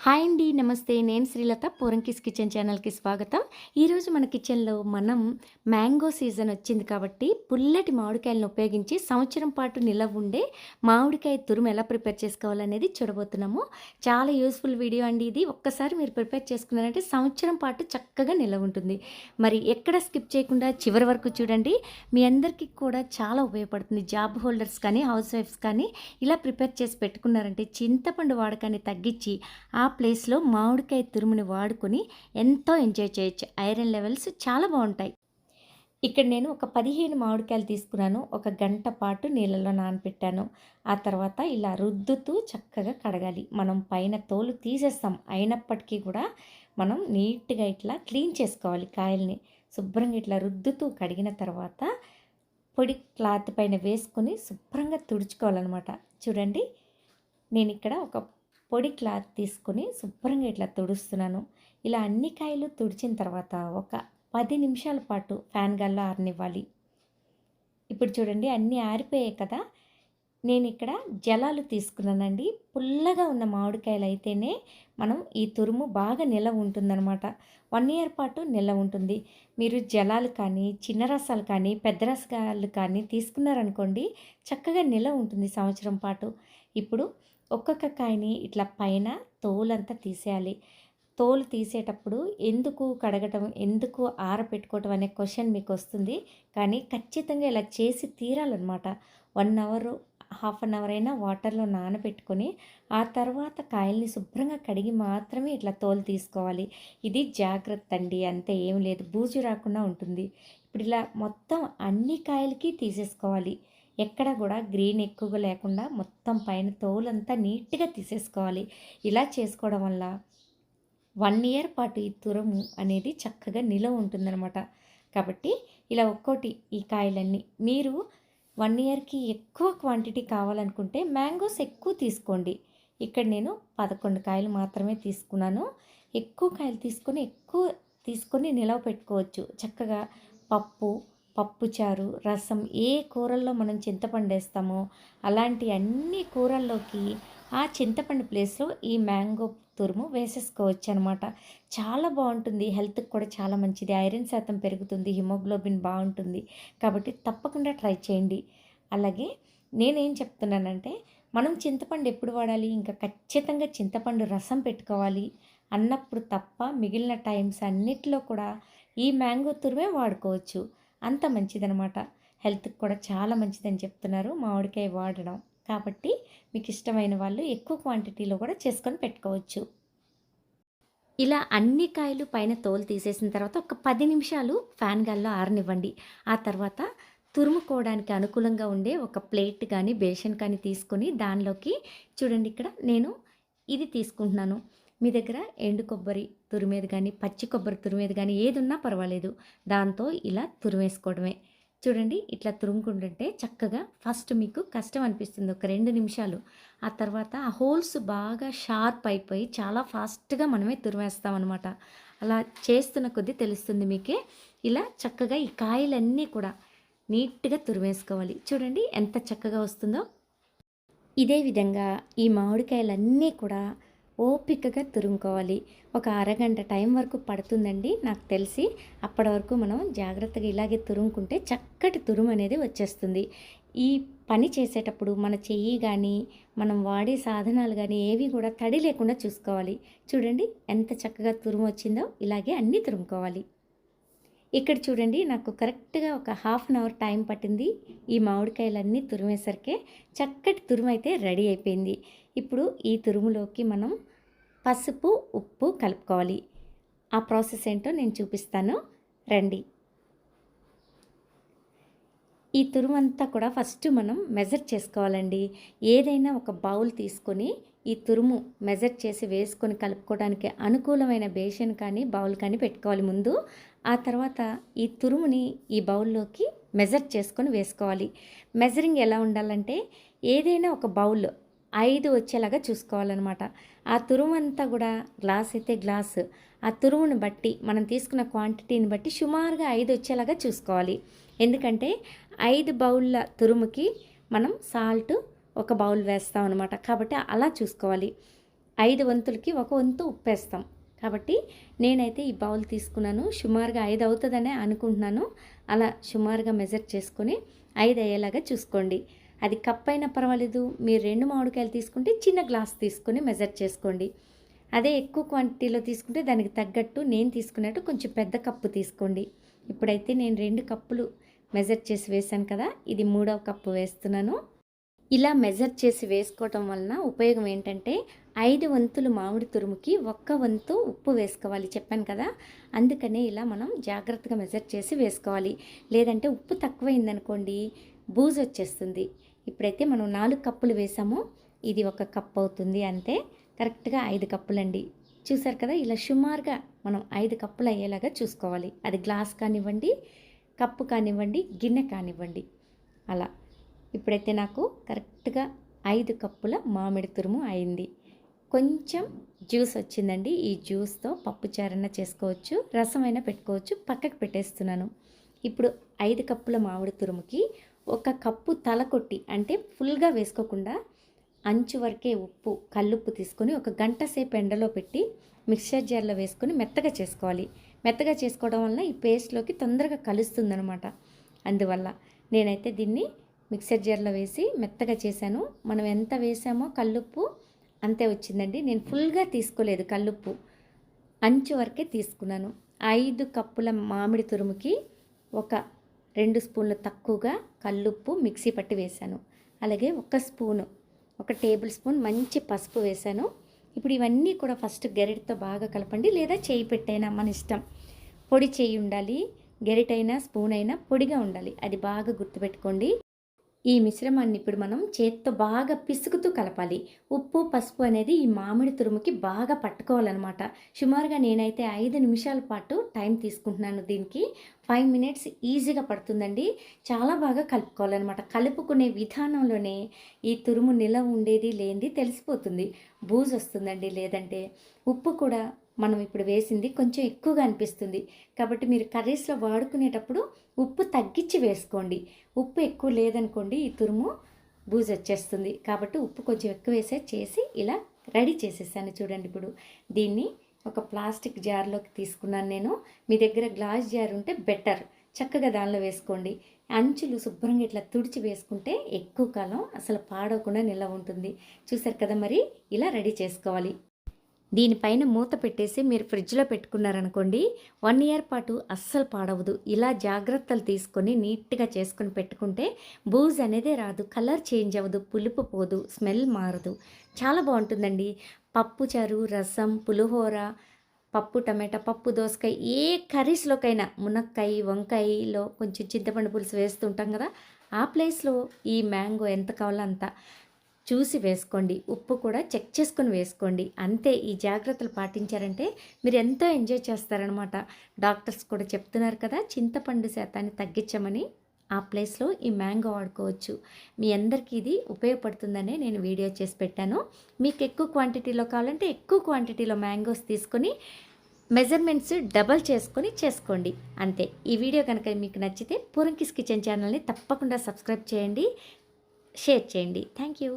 Hi అండి నమస్తే. నేను శ్రీలత పూరంకిస్ కిచెన్ ఛానల్కి స్వాగతం. ఈరోజు మన కిచెన్లో మనం మ్యాంగో సీజన్ వచ్చింది కాబట్టి పుల్లటి మామిడికాయలను ఉపయోగించి సంవత్సరం పాటు నిలవ ఉండే మామిడికాయ తురుము ఎలా ప్రిపేర్ చేసుకోవాలనేది చూడబోతున్నాము. చాలా యూస్ఫుల్ వీడియో అండి ఇది. ఒక్కసారి మీరు ప్రిపేర్ చేసుకున్నారంటే సంవత్సరం పాటు చక్కగా నిలవ ఉంటుంది. మరి ఎక్కడ స్కిప్ చేయకుండా చివరి వరకు చూడండి. మీ అందరికీ కూడా చాలా ఉపయోగపడుతుంది. జాబ్ హోల్డర్స్ కానీ హౌస్ వైఫ్స్ కానీ ఇలా ప్రిపేర్ చేసి పెట్టుకున్నారంటే చింతపండు వాడకాన్ని తగ్గించి ఆ ప్లేస్లో మామిడికాయ తురుముని వాడుకొని ఎంతో ఎంజాయ్ చేయొచ్చు. ఐరన్ లెవెల్స్ చాలా బాగుంటాయి. ఇక్కడ నేను ఒక పదిహేను మామిడికాయలు తీసుకున్నాను. ఒక గంట పాటు నీళ్ళలో నానబెట్టాను ఆ తర్వాత ఇలా రుద్దుతూ చక్కగా కడగాలి. మనం పైన తోలు తీసేస్తాం. అయినప్పటికీ కూడా మనం నీట్గా ఇట్లా క్లీన్ చేసుకోవాలి కాయల్ని. శుభ్రంగా ఇట్లా రుద్దుతూ కడిగిన తర్వాత పొడి క్లాత్ పైన వేసుకొని శుభ్రంగా తుడుచుకోవాలన్నమాట. చూడండి నేను ఇక్కడ ఒక పొడి క్లాత్ తీసుకొని శుభ్రంగా ఇట్లా తుడుస్తున్నాను. ఇలా అన్ని కాయలు తుడిచిన తర్వాత ఒక పది నిమిషాల పాటు ఫ్యాన్ గాల్లో ఆరనివ్వాలి. ఇప్పుడు చూడండి అన్నీ ఆరిపోయాయి కదా. నేను ఇక్కడ జలాలు తీసుకున్నానండి. పుల్లగా ఉన్న మామిడికాయలు అయితేనే మనం ఈ తురుము బాగా నిల ఉంటుందన్నమాట. వన్ ఇయర్ పాటు నిల్వ ఉంటుంది. మీరు జలాలు కానీ చిన్న రసాలు కానీ పెద్ద రసాలు కానీ తీసుకున్నారనుకోండి చక్కగా నిల ఉంటుంది సంవత్సరం పాటు. ఇప్పుడు ఒక్కొక్క కాయని ఇట్లా పైన తోలంతా తీసేయాలి. తోలు తీసేటప్పుడు ఎందుకు కడగటం ఎందుకు ఆరపెట్టుకోవటం అనే క్వశ్చన్ మీకు వస్తుంది కానీ ఖచ్చితంగా ఇలా చేసి తీరాలన్నమాట. One hour half an hour అయినా వాటర్లో నానబెట్టుకొని ఆ తర్వాత కాయల్ని శుభ్రంగా కడిగి మాత్రమే ఇట్లా తోలు తీసుకోవాలి. ఇది జాగ్రత్త అండి అంతే ఏం లేదు. బూజు రాకుండా ఉంటుంది. ఇప్పుడు ఇలా మొత్తం అన్ని కాయలకి తీసేసుకోవాలి. ఎక్కడ కూడా గ్రీన్ ఎక్కువగా లేకుండా మొత్తం పైన తోలంతా నీట్గా తీసేసుకోవాలి. ఇలా చేసుకోవడం వల్ల వన్ ఇయర్ పాటు ఈ తురము అనేది చక్కగా నిలవ ఉంటుందన్నమాట. కాబట్టి ఇలా ఒక్కోటి ఈ కాయలన్నీ మీరు వన్ ఇయర్కి ఎక్కువ క్వాంటిటీ కావాలనుకుంటే మ్యాంగోస్ ఎక్కువ తీసుకోండి. ఇక్కడ నేను పదకొండు కాయలు మాత్రమే తీసుకున్నాను. ఎక్కువ కాయలు తీసుకొని ఎక్కువ తీసుకొని నిలవ పెట్టుకోవచ్చు. చక్కగా పప్పు పప్పుచారు రసం ఏ కూరల్లో మనం చింతపండు వేస్తామో అలాంటి అన్ని కూరల్లోకి ఆ చింతపండు ప్లేస్లో ఈ మ్యాంగో తురుము వేసేసుకోవచ్చు అనమాట చాలా బాగుంటుంది. హెల్త్కి కూడా చాలా మంచిది. ఐరన్ శాతం పెరుగుతుంది. హిమోగ్లోబిన్ బాగుంటుంది. కాబట్టి తప్పకుండా ట్రై చేయండి. అలాగే నేనేం చెప్తున్నానంటే మనం చింతపండు ఎప్పుడు వాడాలి? ఇంకా ఖచ్చితంగా చింతపండు రసం పెట్టుకోవాలి అన్నప్పుడు తప్ప మిగిలిన టైమ్స్ అన్నిటిలో కూడా ఈ మ్యాంగో తురుమే వాడుకోవచ్చు. అంత మంచిదనమాట. హెల్త్కి కూడా చాలా మంచిదని చెప్తున్నారు మామిడికాయ వాడడం. కాబట్టి మీకు ఇష్టమైన వాళ్ళు ఎక్కువ క్వాంటిటీలో కూడా చేసుకొని పెట్టుకోవచ్చు. ఇలా అన్ని కాయలు పైన తోలు తీసేసిన తర్వాత ఒక పది నిమిషాలు ఫ్యాన్ గాల్లో ఆరనివ్వండి. ఆ తర్వాత తురుముకోవడానికి అనుకూలంగా ఉండే ఒక ప్లేట్ కానీ బేషన్ కానీ తీసుకొని దానిలోకి చూడండి ఇక్కడ నేను ఇది తీసుకుంటున్నాను. మీ దగ్గర ఎండు కొబ్బరి తురిమేది కానీ పచ్చి కొబ్బరి తురిమేది కానీ ఏది ఉన్నా పర్వాలేదు. దాంతో ఇలా తురిమేసుకోవడమే. చూడండి ఇట్లా తురుముకుంటుంటే చక్కగా ఫస్ట్ మీకు కష్టం అనిపిస్తుంది. ఒక రెండు నిమిషాలు. ఆ తర్వాత ఆ హోల్స్ బాగా షార్ప్ అయిపోయి చాలా ఫాస్ట్గా మనమే తురిమేస్తామన్నమాట. అలా చేస్తున్న కొద్దీ తెలుస్తుంది మీకే. ఇలా చక్కగా ఈ కాయలన్నీ కూడా నీట్గా తురిమేసుకోవాలి. చూడండి ఎంత చక్కగా వస్తుందో. ఇదే విధంగా ఈ మామిడికాయలన్నీ కూడా ఓపికగా తురుముకోవాలి. ఒక అరగంట టైం వరకు పడుతుందండి నాకు తెలిసి. అప్పటి వరకు మనం జాగ్రత్తగా ఇలాగే తురుముకుంటే చక్కటి తురుము అనేది వచ్చేస్తుంది. ఈ పని చేసేటప్పుడు మన చెయ్యి కానీ మనం వాడే సాధనాలు కానీ ఏవి కూడా తడి లేకుండా చూసుకోవాలి. చూడండి ఎంత చక్కగా తురుము వచ్చిందో ఇలాగే అన్నీ తురుముకోవాలి. ఇక్కడ చూడండి నాకు కరెక్ట్గా ఒక హాఫ్ అన్ అవర్ టైం పట్టింది ఈ మామిడికాయలన్నీ తురిమేసరికే. చక్కటి తురుము అయితే రెడీ అయిపోయింది. ఇప్పుడు ఈ తురుములోకి మనం పసుపు ఉప్పు కలుపుకోవాలి. ఆ ప్రాసెస్ ఏంటో నేను చూపిస్తాను. రండి. ఈ తురుమంతా కూడా ఫస్ట్ మనం మెజర్ చేసుకోవాలండి. ఏదైనా ఒక బౌల్ తీసుకొని ఈ తురుము మెజర్ చేసి వేసుకొని కలుపుకోవడానికి అనుకూలమైన బేషన్ కానీ బౌల్ కానీ పెట్టుకోవాలి ముందు. ఆ తర్వాత ఈ తురుముని ఈ బౌల్లోకి మెజర్ చేసుకొని వేసుకోవాలి. మెజరింగ్ ఎలా ఉండాలంటే ఏదైనా ఒక బౌల్ ఐదు వచ్చేలాగా చూసుకోవాలన్నమాట. ఆ తురుము అంతా కూడా గ్లాస్ అయితే గ్లాస్. ఆ తురుమును బట్టి మనం తీసుకున్న క్వాంటిటీని బట్టి సుమారుగా ఐదు వచ్చేలాగా చూసుకోవాలి. ఎందుకంటే ఐదు బౌళ్ళ తురుముకి మనం సాల్ట్ ఒక బౌల్ వేస్తాం అనమాట కాబట్టి అలా చూసుకోవాలి. ఐదు వంతులకి ఒక వంతు ఉప్పు వేస్తాం కాబట్టి నేనైతే ఈ బౌల్ తీసుకున్నాను. సుమారుగా ఐదు అవుతుందనే అనుకుంటున్నాను. అలా సుమారుగా మెజర్ చేసుకొని ఐదు అయ్యేలాగా చూసుకోండి. అది కప్ అయినా పర్వాలేదు. మీరు రెండు మామిడికాయలు తీసుకుంటే చిన్న గ్లాస్ తీసుకొని మెజర్ చేసుకోండి. అదే ఎక్కువ క్వాంటిటీలో తీసుకుంటే దానికి తగ్గట్టు నేను తీసుకున్నట్టు కొంచెం పెద్ద కప్పు తీసుకోండి. ఇప్పుడైతే నేను రెండు కప్పులు మెజర్ చేసి వేశాను కదా. ఇది మూడవ కప్పు వేస్తున్నాను. ఇలా మెజర్ చేసి వేసుకోవటం వలన ఉపయోగం ఏంటంటే ఐదు వంతులు మామిడి తురుముకి ఒక్క వంతు ఉప్పు వేసుకోవాలి. చెప్పాను కదా? అందుకనే ఇలా మనం జాగ్రత్తగా మెజర్ చేసి వేసుకోవాలి. లేదంటే ఉప్పు తక్కువైందనుకోండి బూజు వచ్చేస్తుంది. ఇప్పుడైతే మనం నాలుగు కప్పులు వేసాము. ఇది ఒక కప్ అవుతుంది అంతే. కరెక్ట్గా ఐదు కప్పులండి. చూసారు కదా? ఇలా సుమారుగా మనం ఐదు కప్పులు అయ్యేలాగా చూసుకోవాలి. అది గ్లాస్ కానివ్వండి కప్పు కానివ్వండి గిన్నె కానివ్వండి. అలా. ఇప్పుడైతే నాకు కరెక్ట్గా ఐదు కప్పుల మామిడి తురుము అయింది. కొంచెం జ్యూస్ వచ్చిందండి. ఈ జ్యూస్తో పప్పుచారైనా చేసుకోవచ్చు రసమైనా పెట్టుకోవచ్చు పక్కకు పెట్టేస్తున్నాను. ఇప్పుడు ఐదు కప్పుల మామిడి తురుముకి ఒక కప్పు తల కొట్టి అంటే ఫుల్గా వేసుకోకుండా అంచు వరకే ఉప్పు కల్లుప్పు తీసుకొని ఒక గంట సేపు ఎండలో పెట్టి మిక్సర్ జార్లో వేసుకొని మెత్తగా చేసుకోవాలి. మెత్తగా చేసుకోవడం వల్ల ఈ పేస్ట్లోకి తొందరగా కలుస్తుందనమాట అందువల్ల నేనైతే దీన్ని మిక్సర్ జార్లో వేసి మెత్తగా చేశాను. మనం ఎంత వేసామో కల్లుప్పు అంతే వచ్చిందండి. నేను ఫుల్గా తీసుకోలేదు కల్లుప్పు. అంచు వరకే తీసుకున్నాను. ఐదు కప్పుల మామిడి తురుముకి ఒక రెండు స్పూన్లు తక్కువగా కల్లుప్పు మిక్సీ పట్టి వేశాను. అలాగే ఒక స్పూను ఒక టేబుల్ స్పూన్ మంచి పసుపు వేశాను. ఇప్పుడు ఇవన్నీ కూడా ఫస్ట్ గెరిటితో బాగా కలపండి. లేదా చేయి పెట్టైనా మన ఇష్టం. పొడి చేయి ఉండాలి గెరిటైనా స్పూన్ అయినా పొడిగా ఉండాలి. అది బాగా గుర్తుపెట్టుకోండి. ఈ మిశ్రమాన్ని ఇప్పుడు మనం చేత్తో బాగా పిసుకుతూ కలపాలి. ఉప్పు పసుపు అనేది ఈ మామిడి తురుముకి బాగా పట్టుకోవాలన్నమాట. సుమారుగా నేనైతే ఐదు నిమిషాల పాటు టైం తీసుకుంటున్నాను దీనికి. ఫైవ్ మినిట్స్ ఈజీగా పడుతుందండి. చాలా బాగా కలుపుకోవాలన్నమాట. కలుపుకునే విధానంలోనే ఈ తురుము నిలవ ఉండేది లేనిది తెలిసిపోతుంది. బూజు వస్తుందండి లేదంటే ఉప్పు కూడా మనం ఇప్పుడు వేసింది కొంచెం ఎక్కువగా అనిపిస్తుంది. కాబట్టి మీరు కర్రీస్లో వాడుకునేటప్పుడు ఉప్పు తగ్గించి వేసుకోండి. ఉప్పు ఎక్కువ లేదనుకోండి ఈ తురుము బూజు వచ్చేస్తుంది. కాబట్టి ఉప్పు కొంచెం ఎక్కువ వేసే చేసి ఇలా రెడీ చేసేసాను చూడండి ఇప్పుడు. దీన్ని ఒక ప్లాస్టిక్ జార్లోకి తీసుకున్నాను నేను. మీ దగ్గర గ్లాస్ జార్ ఉంటే బెటర్. చక్కగా దానిలో వేసుకోండి. అంచులు శుభ్రంగా ఇట్లా తుడిచి వేసుకుంటే ఎక్కువ కాలం అసలు పాడవకుండా నిల్వ ఉంటుంది. చూసారు కదా మరి? ఇలా రెడీ చేసుకోవాలి. దీనిపైన మూత పెట్టేసి మీరు ఫ్రిడ్జ్లో పెట్టుకున్నారనుకోండి వన్ ఇయర్ పాటు అస్సలు పాడవదు. ఇలా జాగ్రత్తలు తీసుకొని నీట్గా చేసుకొని పెట్టుకుంటే బూజ్ అనేదే రాదు కలర్ చేంజ్ అవ్వదు పులుపు పోదు స్మెల్ మారదు. చాలా బాగుంటుందండి. పప్పు చారు రసం పులిహోర పప్పు టమాటా పప్పు దోసకాయ ఏ కర్రీస్లోకైనా మునక్కాయ వంకాయలో కొంచెం చింతపండు పులుసు వేస్తుంటాం కదా ఆ ప్లేస్లో ఈ మ్యాంగో ఎంత కావాలో అంత. చూసి వేసుకోండి ఉప్పు కూడా చెక్ చేసుకొని వేసుకోండి. అంతే ఈ జాగ్రత్తలు పాటించారంటే మీరు ఎంతో ఎంజాయ్ చేస్తారనమాట డాక్టర్స్ కూడా చెప్తున్నారు కదా చింతపండు శాతాన్ని తగ్గించమని ఆ ప్లేస్లో ఈ మ్యాంగో వాడుకోవచ్చు. మీ అందరికీ ఇది ఉపయోగపడుతుందనే నేను వీడియో చేసి పెట్టాను. మీకు ఎక్కువ క్వాంటిటీలో కావాలంటే ఎక్కువ క్వాంటిటీలో మ్యాంగోస్ తీసుకొని మెజర్మెంట్స్ డబల్ చేసుకొని చేసుకోండి. అంతే ఈ వీడియో కనుక మీకు నచ్చితే పూరంకిస్ కిచెన్ ఛానల్ని తప్పకుండా సబ్స్క్రైబ్ చేయండి షేర్ చేయండి. Thank you.